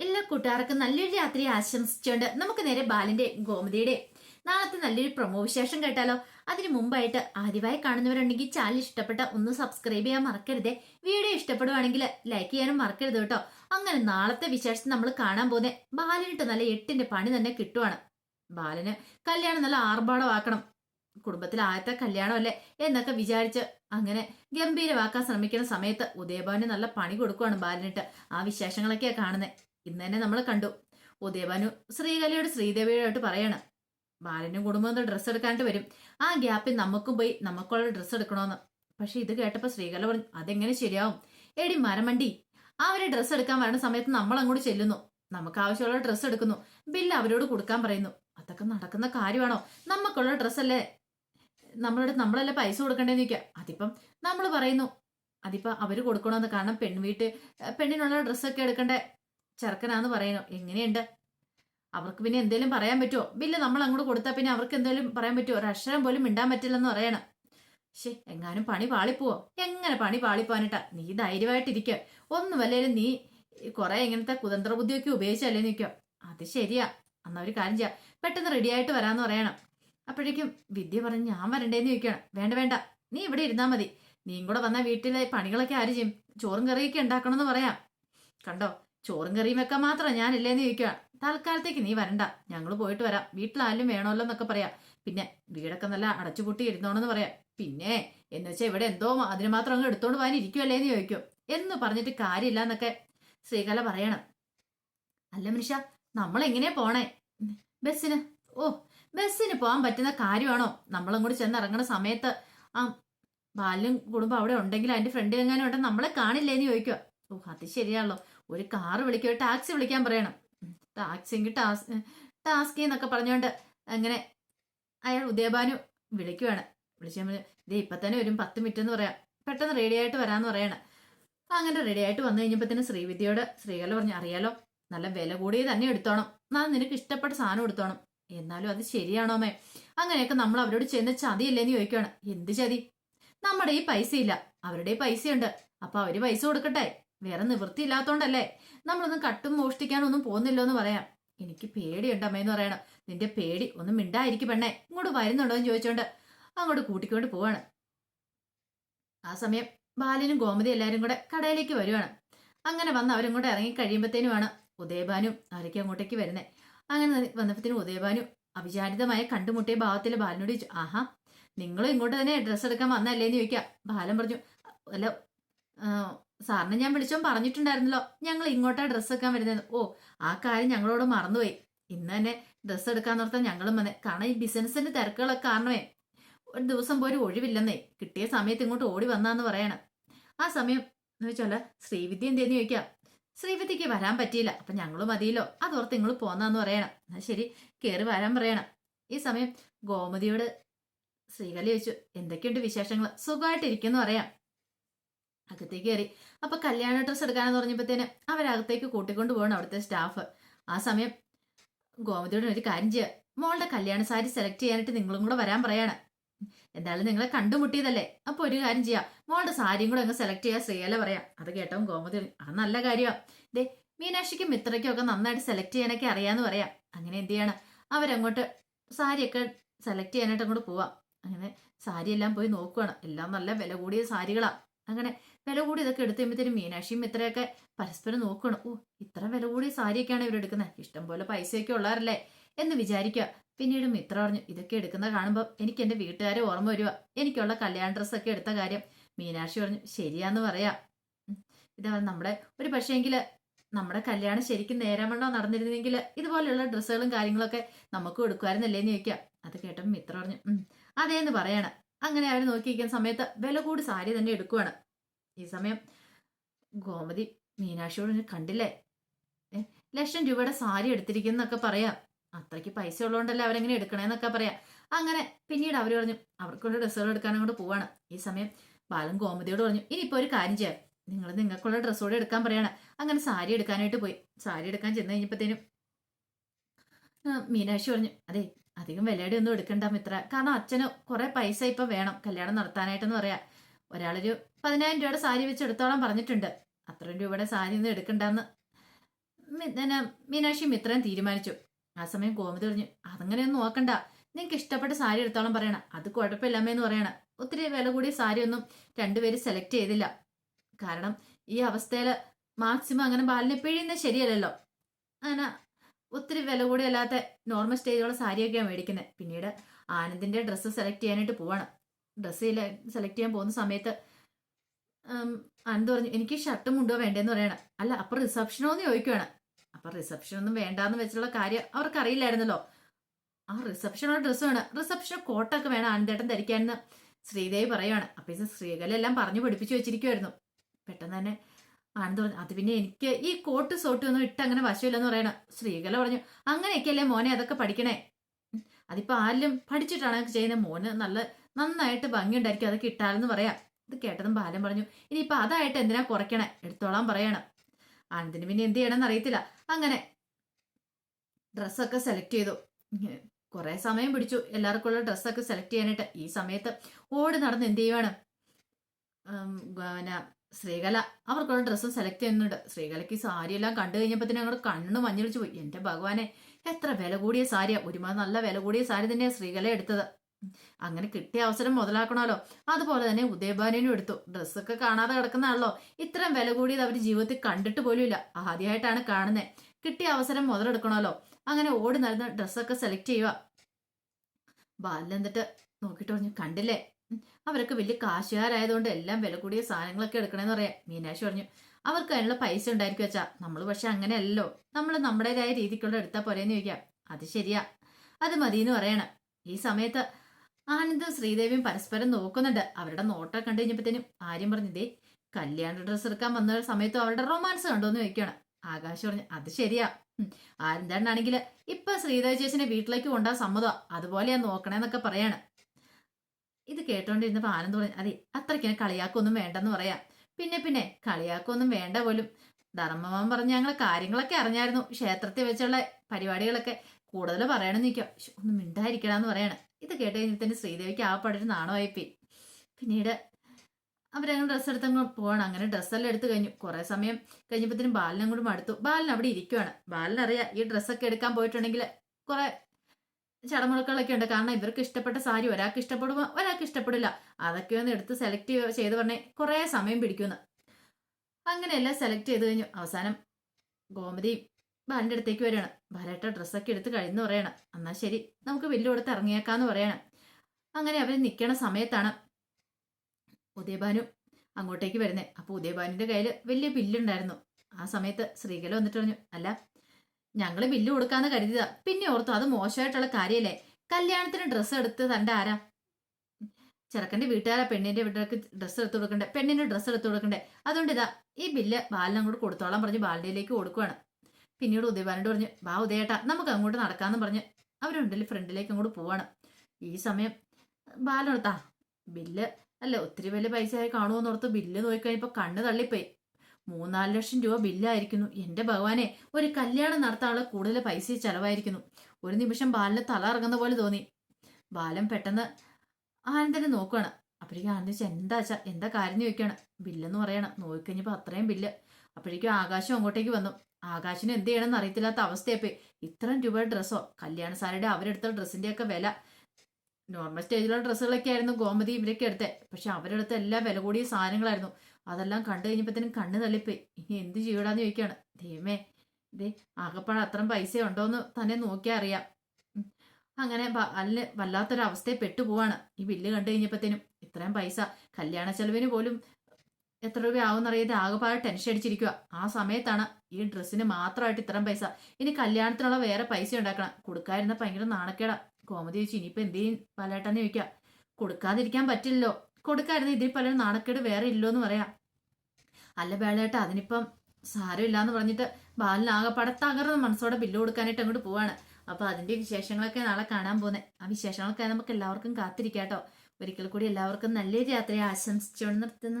എല്ലാ കൂട്ടുകാർക്കും നല്ലൊരു രാത്രി ആശംസിച്ചുകൊണ്ട് നമുക്ക് നേരെ ബാലിന്റെ ഗോമതിയുടെ നാളത്തെ നല്ലൊരു പ്രൊമോ വിശേഷം കേട്ടാലോ? അതിനു മുമ്പായിട്ട് ആദ്യമായി കാണുന്നവരുണ്ടെങ്കിൽ ചാനൽ ഇഷ്ടപ്പെട്ട ഒന്ന് സബ്സ്ക്രൈബ് ചെയ്യാൻ മറക്കരുത്. വീഡിയോ ഇഷ്ടപ്പെടുവാണെങ്കിൽ ലൈക്ക് ചെയ്യാനും മറക്കരുത് കേട്ടോ. അങ്ങനെ നാളത്തെ വിശേഷം നമ്മൾ കാണാൻ പോകുന്നത് ബാലനിട്ട് നല്ല എട്ടിന്റെ പണി തന്നെ കിട്ടുവാണ്. ബാലന് കല്യാണം നല്ല ആർഭാടമാക്കണം. കുടുംബത്തിൽ ആദ്യത്തെ കല്യാണമല്ലേ എന്നൊക്കെ വിചാരിച്ച് അങ്ങനെ ഗംഭീരമാക്കാൻ ശ്രമിക്കുന്ന സമയത്ത് ഉദയഭവന് നല്ല പണി കൊടുക്കുവാണ് ബാലനിട്ട്. ആ വിശേഷങ്ങളൊക്കെയാണ് കാണുന്നത് ഇന്ന് തന്നെ നമ്മൾ കണ്ടു. ഉദയഭാനു ശ്രീകലയോട് ശ്രീദേവിയോട് പറയണം. ബാലനും കുടുംബം ഡ്രസ്സ് എടുക്കാണ്ട് വരും. ആ ഗ്യാപ്പിൽ നമുക്കും പോയി നമുക്കുള്ള ഡ്രസ്സ് എടുക്കണമെന്ന് പക്ഷെ ഇത് കേട്ടപ്പോൾ ശ്രീകല പറഞ്ഞു അതെങ്ങനെ ശരിയാവും? എടി മരമണ്ടി അവരെ ഡ്രസ്സ് എടുക്കാൻ വരുന്ന സമയത്ത് നമ്മൾ അങ്ങോട്ട് ചെല്ലുന്നു. നമുക്ക് ആവശ്യമുള്ള ഡ്രസ്സ് എടുക്കുന്നു. ബില്ല് അവരോട് കൊടുക്കാൻ പറയുന്നു. അതൊക്കെ നടക്കുന്ന കാര്യമാണോ? നമുക്കുള്ള ഡ്രസ്സല്ലേ നമ്മളോട് നമ്മളല്ലേ പൈസ കൊടുക്കണ്ടേന്ന് ചോദിക്കുക അതിപ്പം നമ്മൾ പറയുന്നു. അതിപ്പോ അവർ കൊടുക്കണമെന്ന് കാരണം പെൺവീട്ട് പെണ്ണിനുള്ള ഡ്രസ്സൊക്കെ എടുക്കണ്ടേ? ചെറുക്കനാന്ന് പറയുന്നു. എങ്ങനെയുണ്ട്? അവർക്ക് പിന്നെ എന്തേലും പറയാൻ പറ്റുമോ ബില്ല് നമ്മൾ അങ്ങോട്ട് കൊടുത്താൽ പിന്നെ അവർക്ക് എന്തേലും പറയാൻ പറ്റുമോ ഒരു അക്ഷരം പോലും മിണ്ടാൻ പറ്റില്ലെന്ന് പറയണം. ശേ എങ്ങാനും പണി പാളിപ്പോവോ? എങ്ങനെ പണി പാളിപ്പോവാനിട്ടാ നീ ധൈര്യമായിട്ടിരിക്കുക ഒന്നും അല്ലേലും നീ കുറെ ഇങ്ങനത്തെ കുതന്ത്ര ബുദ്ധിയൊക്കെ ഉപയോഗിച്ചല്ലേ നിൽക്കുക? അത് ശരിയാ. എന്നാ ഒരു കാര്യം ചെയ്യാം. പെട്ടെന്ന് റെഡി ആയിട്ട് വരാന്ന് പറയണം. അപ്പോഴേക്കും വിദ്യ പറഞ്ഞ് ഞാൻ വരണ്ടേന്ന് ചോദിക്കണം വേണ്ട വേണ്ട. നീ ഇവിടെ ഇരുന്നാ മതി. നീയും കൂടെ വന്നാൽ വീട്ടിലെ പണികളൊക്കെ ആര് ചെയ്യും? ചോറും കറിയൊക്കെ ഉണ്ടാക്കണമെന്ന് പറയാം. കണ്ടോ? ചോറും കറിയും വെക്കാൻ മാത്രം ഞാനില്ലേന്ന് ചോദിക്കുകയാണ് തൽക്കാലത്തേക്ക് നീ വരണ്ട. ഞങ്ങൾ പോയിട്ട് വരാം. വീട്ടിലാരും വേണമല്ലോ എന്നൊക്കെ പറയാം. പിന്നെ വീടൊക്കെ നല്ല അടച്ചുപൂട്ടി ഇരുന്നോണെന്ന് പറയാം. പിന്നെ എന്ന് വെച്ചാൽ ഇവിടെ എന്തോ അതിന് മാത്രം അങ്ങ് എടുത്തോണ്ട് പോകാൻ ഇരിക്കുമല്ലേന്ന് ചോദിക്കും. എന്ന് പറഞ്ഞിട്ട് കാര്യമില്ല എന്നൊക്കെ ശ്രീകല പറയണം. അല്ല മനുഷ്യ നമ്മൾ എങ്ങനെയാ പോണേ? ബസ്സിന്. ഓ ബസ്സിന് പോകാൻ പറ്റുന്ന കാര്യമാണോ? നമ്മളങ്ങോട്ട് ചെന്ന് ഇറങ്ങുന്ന സമയത്ത് ആ ബാലും കുടുംബം അവിടെ ഉണ്ടെങ്കിൽ അതിന്റെ ഫ്രണ്ട് എങ്ങാനും ഉണ്ടെങ്കിൽ നമ്മളെ കാണില്ലേന്ന് ചോദിക്കുക ഓ അത് ശരിയാണല്ലോ. ഒരു കാറ് വിളിക്കോ ടാക്സി വിളിക്കാൻ പറയണം. ടാക്സി എങ്കിൽ ടാസ് ടാസ്കി എന്നൊക്കെ പറഞ്ഞുകൊണ്ട് അങ്ങനെ അയാൾ ഉദയഭാനു വിളിക്കുവാണ്. വിളിച്ച ഇതേ ഇപ്പൊ തന്നെ വരും പത്ത് മിനിറ്റ് എന്ന് പറയാം. പെട്ടെന്ന് റെഡി ആയിട്ട് വരാന്ന് പറയണം. അങ്ങനെ റെഡി ആയിട്ട് വന്നു കഴിഞ്ഞപ്പോ തന്നെ ശ്രീവിദ്യയോട് ശ്രീകല പറഞ്ഞു അറിയാലോ നല്ല വില കൂടി തന്നെ എടുത്തോണം. എന്നാൽ നിനക്ക് ഇഷ്ടപ്പെട്ട സാധനം എടുത്തോണം. എന്നാലും അത് ശരിയാണോ മേ അങ്ങനെയൊക്കെ നമ്മൾ അവരോട് ചെന്ന് ചതിയില്ലേന്ന് ചോദിക്കുകയാണ് എന്ത് ചതി? നമ്മുടെ ഈ പൈസ ഇല്ല അവരുടെ പൈസയുണ്ട്. അപ്പൊ അവർ പൈസ കൊടുക്കട്ടെ. വേറെ നിവൃത്തി ഇല്ലാത്തോണ്ടല്ലേ നമ്മളൊന്നും കട്ടും മോഷ്ടിക്കാനൊന്നും പോകുന്നില്ലോ എന്ന് പറയാം. എനിക്ക് പേടിയുണ്ട് അമ്മയെന്ന് പറയണം. നിന്റെ പേടി ഒന്നും മിണ്ടായിരിക്കും പെണ്ണെ. ഇങ്ങോട്ട് വരുന്നുണ്ടോ എന്ന് ചോദിച്ചോണ്ട് അങ്ങോട്ട് കൂട്ടിക്കൊണ്ട് പോവാണ്. ആ സമയം ബാലനും ഗോമതി എല്ലാവരും കൂടെ കടയിലേക്ക് വരുവാണ്. അങ്ങനെ വന്ന് അവരും കൂടെ ഇറങ്ങി കഴിയുമ്പോഴത്തേനുമാണ് ഉദയഭാനും അവരൊക്കെ അങ്ങോട്ടേക്ക് വരുന്നത് അങ്ങനെ വന്നപ്പോഴത്തേനും ഉദയഭാനു അവിചാരിതമായ കണ്ടുമുട്ടിയ ഭാവത്തിൽ ബാലനോട് ചോദിച്ചു ആഹാ നിങ്ങളും ഇങ്ങോട്ട് തന്നെ ഡ്രസ്സ് എടുക്കാൻ വന്നല്ലേന്ന് ചോദിക്കാം. ബാലൻ പറഞ്ഞു അല്ല സാറിനെ ഞാൻ വിളിച്ചോ പറഞ്ഞിട്ടുണ്ടായിരുന്നല്ലോ. ഞങ്ങൾ ഇങ്ങോട്ടാ ഡ്രസ്സ് എടുക്കാൻ വരുന്നത് ഓ ആ കാര്യം ഞങ്ങളോട് മറന്നുപോയി. ഇന്ന് തന്നെ ഡ്രസ്സ് എടുക്കാൻ നിർത്താൻ ഞങ്ങളും വന്നേ. കാരണം ഈ ബിസിനസിന്റെ തിരക്കുകളൊക്കെ കാരണമേ. ഒരു ദിവസം പോലും ഒഴിവില്ലെന്നേ. കിട്ടിയ സമയത്ത് ഇങ്ങോട്ട് ഓടി വന്നാന്ന് പറയണം. ആ സമയം എന്ന് വെച്ചാൽ ശ്രീവിദ്യ എന്തേന്ന് ചോദിക്കാം. ശ്രീവിദ്യക്ക് വരാൻ പറ്റിയില്ല. അപ്പൊ ഞങ്ങൾ മതിയല്ലോ. അതോർത്ത് നിങ്ങൾ പോന്നാന്ന് പറയണം. എന്നാ ശരി. കയറി വരാൻ പറയണം. ഈ സമയം ഗോമതിയോട് ശ്രീകല ചോദിച്ചു. എന്തൊക്കെയുണ്ട് വിശേഷങ്ങൾ സുഖമായിട്ടിരിക്കുന്നു പറയാം. അകത്തേക്ക് കയറി. അപ്പൊ കല്യാണ ഡ്രസ്സ് എടുക്കാനെന്ന് പറഞ്ഞപ്പോഴത്തേന് അവരകത്തേക്ക് കൂട്ടിക്കൊണ്ട് പോകണം അവിടുത്തെ സ്റ്റാഫ് ആ സമയം ഗോമതിയോട് ഒരു കാര്യം ചെയ്യുക മോളുടെ കല്യാണ സാരി സെലക്ട് ചെയ്യാനായിട്ട് നിങ്ങളും കൂടെ വരാൻ പറയാണ്. എന്തായാലും നിങ്ങളെ കണ്ടുമുട്ടിയതല്ലേ? അപ്പൊ ഒരു കാര്യം ചെയ്യാം. മോളുടെ സാരിയും കൂടെ അങ്ങ് സെലക്ട് ചെയ്യാൻ ശ്രീയല പറയാം. അത് കേട്ടോ ഗോമതി അത് നല്ല കാര്യമാണ് ദേ മീനാക്ഷിക്കും മിത്രയ്ക്കും ഒക്കെ നന്നായിട്ട് സെലക്ട് ചെയ്യാനൊക്കെ അറിയാന്ന് പറയാം. അങ്ങനെ എന്ത് ചെയ്യണം? അവരങ്ങോട്ട് സാരിയൊക്കെ സെലക്ട് ചെയ്യാനായിട്ട് അങ്ങോട്ട് പോവാം. അങ്ങനെ സാരി എല്ലാം പോയി നോക്കുവാണ്. എല്ലാം നല്ല വില കൂടിയ സാരികളാ. അങ്ങനെ വില കൂടി ഇതൊക്കെ എടുത്തു കഴിയുമ്പോഴത്തേനും മീനാക്ഷിയും ഇത്രയൊക്കെ പരസ്പരം നോക്കണം ഓ ഇത്ര വില കൂടി സാരിയൊക്കെയാണ് ഇവരെടുക്കുന്നത് ഇഷ്ടംപോലെ പൈസയൊക്കെ ഉള്ളാറല്ലേ എന്ന് വിചാരിക്കുക. പിന്നീട് മിത്ര പറഞ്ഞു ഇതൊക്കെ എടുക്കുന്ന കാണുമ്പോൾ എനിക്ക് എന്റെ വീട്ടുകാരെ ഓർമ്മ വരിക എനിക്കുള്ള കല്യാണ ഡ്രസ്സൊക്കെ എടുത്ത കാര്യം. മീനാക്ഷി പറഞ്ഞു ശരിയാന്ന് പറയാ. ഇതാ നമ്മുടെ ഒരു പക്ഷേങ്കിൽ നമ്മുടെ കല്യാണം ശരിക്കും നേരമണ്ണോ നടന്നിരുന്നെങ്കിൽ ഇതുപോലെയുള്ള ഡ്രസ്സുകളും കാര്യങ്ങളൊക്കെ നമുക്ക് കൊടുക്കുമായിരുന്നല്ലേന്ന് ചോദിക്കാം അത് കേട്ടപ്പോൾ മിത്ര പറഞ്ഞു അതേന്ന് പറയാണ്. അങ്ങനെ അവർ നോക്കിയിരിക്കുന്ന സമയത്ത് വില കൂടി സാരി തന്നെ എടുക്കുവാണ്. ഈ സമയം ഗോമതി മീനാക്ഷിയോട് കണ്ടില്ലേ? ലക്ഷം രൂപയുടെ സാരി എടുത്തിരിക്കുന്നൊക്കെ പറയാം. അത്രയ്ക്ക് പൈസ ഉള്ളതുകൊണ്ടല്ലേ അവരെങ്ങനെ എടുക്കണേന്നൊക്കെ പറയാം. അങ്ങനെ പിന്നീട് അവർ പറഞ്ഞു അവർക്കുള്ള ഡ്രസ്സുകൾ എടുക്കാനും കൂടെ പോവാണ്. ഈ സമയം ബാലൻ ഗോമതിയോട് പറഞ്ഞു ഇനിയിപ്പോ ഒരു കാര്യം ചെയ്യാം. നിങ്ങൾ നിങ്ങൾക്കുള്ള ഡ്രസ്സോടെ എടുക്കാൻ പറയാണ്. അങ്ങനെ സാരി എടുക്കാനായിട്ട് പോയി. സാരി എടുക്കാൻ ചെന്ന് കഴിഞ്ഞപ്പോഴത്തേനും മീനാക്ഷി പറഞ്ഞു അതെ അധികം വിലയുടെ ഒന്നും എടുക്കണ്ട മിത്ര. കാരണം അച്ഛന് കുറെ പൈസ ഇപ്പൊ വേണം കല്യാണം നടത്താനായിട്ടെന്ന് പറയാ. ഒരാളൊരു പതിനായിരം രൂപയുടെ സാരി വെച്ച് എടുത്തോളം പറഞ്ഞിട്ടുണ്ട്. അത്രയും രൂപയുടെ സാരി ഒന്നും എടുക്കണ്ടെന്ന് മീനാക്ഷി മിത്രൻ തീരുമാനിച്ചു. ആ സമയം ഗോമതി പറഞ്ഞു അതങ്ങനെയൊന്നും നോക്കണ്ട. നിങ്ങൾക്ക് ഇഷ്ടപ്പെട്ട സാരി എടുത്തോളം പറയണം. അത് കുഴപ്പമില്ലമ്മേന്ന് പറയണം. ഒത്തിരി വില കൂടിയ സാരി ഒന്നും രണ്ടുപേരും സെലക്ട് ചെയ്തില്ല. കാരണം ഈ അവസ്ഥയിൽ മാക്സിമം അങ്ങനെ ബാലിനെ പിഴിയുന്നത് ശരിയല്ലല്ലോ. അങ്ങനെ ഒത്തിരി വില കൂടിയല്ലാത്ത നോർമൽ സ്റ്റേജുള്ള സാരിയൊക്കെയാണ് മേടിക്കുന്നത് പിന്നീട് ആനന്ദിന്റെ ഡ്രസ്സ് സെലക്ട് ചെയ്യാനായിട്ട് പോവാണ്. ഡ്രസ്സ് സെലക്ട് ചെയ്യാൻ പോകുന്ന സമയത്ത് ആനന്ദ് പറഞ്ഞു എനിക്ക് ഷർട്ടും മുണ്ടോ വേണ്ടേന്ന് പറയണം. അല്ല അപ്പൊ റിസപ്ഷനോ എന്ന് ചോദിക്കുവാണ്. അപ്പൊ റിസപ്ഷൻ ഒന്നും വേണ്ടാന്ന് വെച്ചുള്ള കാര്യം അവർക്ക് അറിയില്ലായിരുന്നല്ലോ ആ റിസപ്ഷനുള്ള ഡ്രസ്സ് വേണം. റിസപ്ഷൻ കോട്ടൊക്കെ വേണം ആനന്ദേട്ടൻ ധരിക്കാനെന്ന് ശ്രീദേവി പറയുവാണ്. അപ്പൊ ഇത് സ്ത്രീകളെല്ലാം പറഞ്ഞു പഠിപ്പിച്ചു വെച്ചിരിക്കുമായിരുന്നു പെട്ടെന്ന് തന്നെ ആനന്ദ് അത് പിന്നെ എനിക്ക് ഈ കോട്ട് സോട്ട് ഒന്നും ഇട്ട് അങ്ങനെ വശമില്ലെന്ന് പറയണം. ശ്രീകല പറഞ്ഞു അങ്ങനെയൊക്കെയല്ലേ മോനെ അതൊക്കെ പഠിക്കണേ? അതിപ്പോ ആരിലും പഠിച്ചിട്ടാണ് ചെയ്യുന്നത്. മോന് നല്ല നന്നായിട്ട് ഭംഗിയുണ്ടായിരിക്കും അതൊക്കെ ഇട്ടാലെന്ന് പറയാം. ഇത് കേട്ടതും ബാലൻ പറഞ്ഞു ഇനിയിപ്പൊ അതായിട്ട് എന്തിനാ കുറയ്ക്കണേ? എടുത്തോളാൻ പറയണം. ആനന്ദിന് പിന്നെ എന്ത് ചെയ്യണമെന്ന് അറിയത്തില്ല. അങ്ങനെ ഡ്രസ്സൊക്കെ സെലക്ട് ചെയ്തു. കുറെ സമയം പിടിച്ചു. എല്ലാവർക്കും ഉള്ള ഡ്രസ്സൊക്കെ സെലക്ട് ചെയ്യാനായിട്ട് ഈ സമയത്ത് ഓടി നടന്ന് എന്ത് ചെയ്യുവാണ്? പിന്നെ ശ്രീകല അവർക്കുള്ള ഡ്രസ്സും സെലക്ട് ചെയ്യുന്നുണ്ട്. ശ്രീകലയ്ക്ക് സാരി എല്ലാം കണ്ടു കഴിഞ്ഞപ്പോൾ തന്നെ അങ്ങോട്ട് കണ്ണു മഞ്ഞളിച്ചു പോയി. എന്റെ ഭഗവാനെ എത്ര വില കൂടിയ സാരിയാ ഒരുമാതിരി നല്ല വില കൂടിയ സാരി തന്നെയാണ് ശ്രീകല എടുത്തത്. അങ്ങനെ കിട്ടിയ അവസരം മുതലാക്കണമല്ലോ. അതുപോലെ തന്നെ ഉദയഭാനേനും എടുത്തു. ഡ്രസ്സൊക്കെ കാണാതെ കിടക്കുന്നതാണല്ലോ. ഇത്രയും വില കൂടിയത് അവർ ജീവിതത്തിൽ കണ്ടിട്ട് പോലും ഇല്ല ആദ്യമായിട്ടാണ് കാണുന്നത് കിട്ടിയ അവസരം മുതലെടുക്കണമല്ലോ. അങ്ങനെ ഓടി നടന്ന് ഡ്രസ്സൊക്കെ സെലക്ട് ചെയ്യുക. ബാലിൽ എന്നിട്ട് നോക്കിയിട്ട് പറഞ്ഞു കണ്ടില്ലേ? അവരൊക്കെ വലിയ കാശുകാരായതുകൊണ്ട് എല്ലാം വില കൂടിയ സാധനങ്ങളൊക്കെ എടുക്കണമെന്ന് പറയാം. മീനാക്ഷി പറഞ്ഞു അവർക്ക് അതിനുള്ള പൈസ ഉണ്ടായിരിക്കും വെച്ചാ നമ്മൾ പക്ഷെ അങ്ങനെയല്ലോ നമ്മൾ നമ്മുടേതായ രീതിക്കുള്ള എടുത്താൽ പോരേന്ന് ചോദിക്കാം. അത് ശരിയാ. അത് മതിയെന്ന് പറയണം. ഈ സമയത്ത് ആനന്ദും ശ്രീദേവിയും പരസ്പരം നോക്കുന്നുണ്ട്. അവരുടെ നോട്ടം കണ്ടു കഴിഞ്ഞപ്പോഴത്തേനും ആര്യം പറഞ്ഞു ദേ കല്യാണ ഡ്രസ്സ് എടുക്കാൻ വന്ന സമയത്തും അവരുടെ റൊമാൻസ് കണ്ടോന്ന് ചോദിക്കുകയാണ് ആകാശ് പറഞ്ഞു അത് ശരിയാ. ആരെന്താണെങ്കിൽ ഇപ്പൊ ശ്രീദേവി ചേച്ചിനെ വീട്ടിലേക്ക് കൊണ്ടാൻ സമ്മതമാ. അതുപോലെയാ നോക്കണേന്നൊക്കെ പറയാണ്. ഇത് കേട്ടോണ്ടിരുന്നപ്പോ ആനന്ദ് പറഞ്ഞു അതെ അത്രയ്ക്കിനെ കളിയാക്കൊന്നും വേണ്ടെന്ന് പറയാം. പിന്നെ പിന്നെ കളിയാക്കൊന്നും വേണ്ട പോലും. ധർമ്മമാൻ പറഞ്ഞ ഞങ്ങൾ കാര്യങ്ങളൊക്കെ അറിഞ്ഞായിരുന്നു. ക്ഷേത്രത്തിൽ വെച്ചുള്ള പരിപാടികളൊക്കെ കൂടുതൽ പറയണമെന്ന് നിൽക്കാം ഒന്ന് മിണ്ടായിരിക്കണമെന്ന് പറയണം. ഇത് കേട്ട് തന്നെ ശ്രീദേവിക്ക് ആ പടര് നാണമായിപ്പോയി. പിന്നീട് അവരങ്ങനെ ഡ്രസ്സ് എടുത്തങ്ങ് പോകണം അങ്ങനെ ഡ്രസ്സെല്ലാം എടുത്തു കഴിഞ്ഞു. കുറെ സമയം കഴിഞ്ഞപ്പോഴത്തേനും ബാലനും കൂടി മടുത്തു. ബാലൻ അവിടെ ഇരിക്കുവാണ്. ബാലൻ അറിയാം ഈ ഡ്രസ്സൊക്കെ എടുക്കാൻ പോയിട്ടുണ്ടെങ്കിൽ കുറെ ചടമുഴക്കളൊക്കെ ഉണ്ട്. കാരണം ഇവർക്ക് ഇഷ്ടപ്പെട്ട സാരി ഒരാൾക്ക് ഇഷ്ടപ്പെടുമോ ഒരാൾക്ക് ഇഷ്ടപ്പെടില്ല. അതൊക്കെ ഒന്ന് എടുത്ത് സെലക്ട് ചെയ്ത് പറഞ്ഞേ കുറേ സമയം പിടിക്കുമെന്ന്. അങ്ങനെയെല്ലാം സെലക്ട് ചെയ്ത് കഴിഞ്ഞു. അവസാനം ഗോമതി ബാലിന്റെ അടുത്തേക്ക് വരികയാണ്. ബാലേട്ട ഡ്രസ്സൊക്കെ എടുത്ത് കഴിഞ്ഞു പറയണം. എന്നാൽ ശരി നമുക്ക് വില്ല് കൊടുത്ത് ഇറങ്ങിയേക്കാന്ന് പറയണം. അങ്ങനെ അവർ നിൽക്കണ സമയത്താണ് ഉദയഭാനു അങ്ങോട്ടേക്ക് വരുന്നത് അപ്പോൾ ഉദയഭാനുവിന്റെ കയ്യിൽ വലിയ ബില്ലുണ്ടായിരുന്നു ആ സമയത്ത് ശ്രീകല വന്നിട്ട് പറഞ്ഞു അല്ല ഞങ്ങൾ ബില്ല് കൊടുക്കാന്ന് കരുതിയതാ. പിന്നെ ഓർത്തു അത് മോശമായിട്ടുള്ള കാര്യല്ലേ? കല്യാണത്തിന് ഡ്രസ്സ് എടുത്ത് തന്റെ ആരാ? ചെറുക്കന്റെ വീട്ടുകാരാ പെണ്ണിന്റെ വീട്ടുകാർക്ക് ഡ്രസ്സ് എടുത്തു കൊടുക്കണ്ടേ? പെണ്ണിന്റെ ഡ്രസ്സ് എടുത്തു കൊടുക്കണ്ടേ? അതുകൊണ്ട് ഇതാ ഈ ബില്ല് ബാലിനെ അങ്ങോട്ട് കൊടുത്തോളാം പറഞ്ഞ് ബാലിലേക്ക് കൊടുക്കുവാണ് പിന്നീട് ഉദയബാലനോട് പറഞ്ഞു വാ ഉദയേട്ടാ നമുക്ക് അങ്ങോട്ട് നടക്കാന്ന് പറഞ്ഞ് അവരുണ്ടിൽ ഫ്രണ്ടിലേക്ക് അങ്ങോട്ട് പോവാണ്. ഈ സമയം ബാലനോർത്താ ബില്ല് അല്ല ഒത്തിരി വലിയ പൈസ ആയി കാണുമോന്നോർത്ത് ബില്ല് നോക്കിക്കഴിഞ്ഞപ്പോ കണ്ണ് തള്ളിപ്പോയി. മൂന്നാൽ ലക്ഷം രൂപ ബില്ലായിരിക്കുന്നു. എന്റെ ഭഗവാനെ ഒരു കല്യാണം നടത്താനുള്ള കൂടുതൽ പൈസ ചെലവായിരിക്കുന്നു. ഒരു നിമിഷം ബാലിന് തല ഇറങ്ങുന്ന പോലെ തോന്നി. ബാലൻ പെട്ടെന്ന് ആനന്ദനെ നോക്കുകയാണ് അപ്പോഴേക്കും ആനന്ദ ചോദിച്ചു, എന്താ വെച്ചാ എന്താ കാര്യം? ചോദിക്കുകയാണ്. ബില്ലെന്ന് പറയണം. നോക്കിക്കഴിഞ്ഞപ്പോ അത്രയും ബില്ല്. അപ്പോഴേക്കും ആകാശം അങ്ങോട്ടേക്ക് വന്നു. ആകാശിന് എന്ത് ചെയ്യണമെന്ന് അറിയത്തില്ലാത്ത അവസ്ഥയപ്പോ ഇത്രയും രൂപ ഡ്രസ്സോ? കല്യാണ സാരിയുടെ അവരെടുത്ത ഡ്രസ്സിന്റെ ഒക്കെ വില. നോർമൽ സ്റ്റേജിലുള്ള ഡ്രസ്സുകളൊക്കെ ആയിരുന്നു ഗോമതി ഇവരൊക്കെ എടുത്തത് പക്ഷെ അവരെടുത്ത എല്ലാ വില കൂടിയ സാധനങ്ങളായിരുന്നു. അതെല്ലാം കണ്ടു കഴിഞ്ഞപ്പോഴത്തേനും കണ്ണ് തള്ളിപ്പോയി. ഇനി എന്ത് ചെയ്യടാന്ന് ചോദിക്കുകയാണ് ദൈവമേ ദേ ആകപ്പാട് അത്രയും പൈസ ഉണ്ടോന്ന് തന്നെ നോക്കിയാൽ അറിയാം. അങ്ങനെ അല്ല വല്ലാത്തൊരവസ്ഥയെ പെട്ടുപോവാണ് ഈ ബില്ല് കണ്ടു കഴിഞ്ഞപ്പോഴത്തേനും ഇത്രയും പൈസ കല്യാണ ചെലവിന് പോലും എത്ര രൂപ ആവുമെന്നറിയാതെ ആകെപ്പാട് ടെൻഷൻ അടിച്ചിരിക്കുക ആ സമയത്താണ് ഈ ഡ്രസ്സിന് മാത്രമായിട്ട് ഇത്രയും പൈസ. ഇനി കല്യാണത്തിനുള്ള വേറെ പൈസ ഉണ്ടാക്കണം. കൊടുക്കാതിരുന്ന ഭയങ്കര നാണക്കേടാ. കോമതി ചോദിച്ചു ഇനിയിപ്പോൾ എന്ത് ചെയ്യും? പലേട്ടെന്ന് ചോദിക്കുക കൊടുക്കാതിരിക്കാൻ പറ്റില്ലല്ലോ. കൊടുക്കാതിരുന്ന ഇതിൽ പലരും നാണക്കേട് വേറെ ഇല്ലോ എന്ന് പറയാം. അല്ല വേളേട്ട അതിനിപ്പം സാരമില്ല എന്ന് പറഞ്ഞിട്ട് ബാലിനാകെ പടത്തകർന്ന് മനസ്സോടെ ബില്ല് കൊടുക്കാനായിട്ട് അങ്ങോട്ട് പോവാണ്. അപ്പൊ അതിന്റെ വിശേഷങ്ങളൊക്കെ നാളെ കാണാൻ പോകുന്നത് ആ വിശേഷങ്ങളൊക്കെ നമുക്ക് എല്ലാവർക്കും കാത്തിരിക്കാട്ടോ. ഒരിക്കൽ കൂടി എല്ലാവർക്കും നല്ലൊരു യാത്രയെ ആശംസിച്ചുകൊണ്ട് നിർത്തുന്നു.